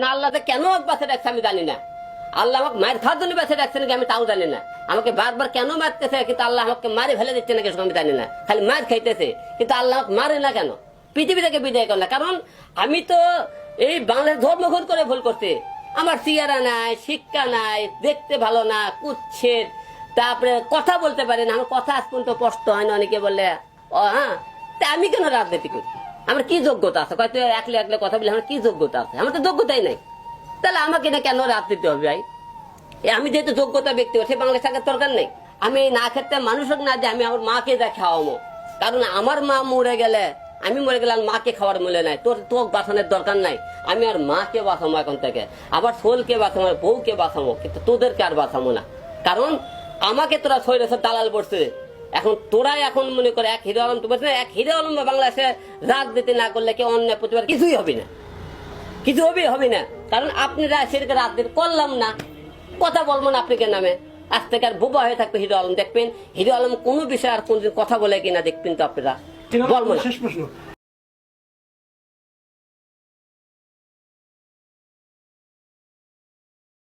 না, আল্লাহ কেন রাখছে আমি জানি না। আল্লাহ আমাকে মায়ের খাওয়ার জন্য বেঁচে রাখছে নাকি আমি তাও জানি না। আমাকে বারবার কেন মারতেছে কিন্তু আল্লাহ আমাকে ফেলে দিচ্ছে আমি জানি না। খালি মার খাইতেছে, কিন্তু আল্লাহ আমাকে মারে না কেন? পৃথিবী থেকে বিদায় করে না কারণ আমি তো এই বাংলাদেশ ধর্মঘট করে ভুল করতে আমার চেয়ারা নাই, শিক্ষা নাই, দেখতে ভালো না কুচ্ছেদ তারপরে কথা বলতে পারে না, আমার কথা আজ পর্যন্ত স্পষ্ট হয় না। অনেকে বললে ও হ্যাঁ আমি কেন রাজনীতি করি? আমার কি যোগ্যতা আছে? হয়তো একলে একলে কথা বলে আমার কি যোগ্যতা আছে? আমার তো যোগ্যতাই নাই। তাহলে আমাকে না কেন রাত দিতে হবে ভাই? আমি যেহেতু যোগ্যতা ব্যক্তি, সে বাংলাদেশ থাকার দরকার নেই। আমি না খেতে মানুষ হোক না যে, আমি আমার মাকে যা খাওয়াবো। কারণ আমার মা মরে গেলে, আমি মরে গেলে মাকে খাওয়ার মূল্য নাই। তোর তোক বাঁচানোর দরকার নাই। আমি আর মাকে বাঁচাবো এখন থেকে। আবার সোলকে বাঁচাবো, বউকে বাঁচাবো, কিন্তু তোদেরকে আর বাঁচাবো না। কারণ আমাকে তোরা বছর দালাল পড়ছে এখন তোরাই এখন মনে করে এক হিরো আলম তো বলছে এক হিরো আলম বাংলাদেশে রাজনীতি না করলে কি অন্য প্রতিবার কিছুই হবে না। কিছু হবে হবে না। কারণ আপনারা সেটাকে রাজনীতি করলাম না। কথা বলব না আপনাকে নামে। আজ থেকে আর বোবা হয়ে থাকবে হিরো আলম। দেখবেন হিরো আলম কোনো বিষয়ে আর কোনদিন কথা বলে কিনা দেখবেন তো আপনারা। বলব শেষ প্রশ্ন।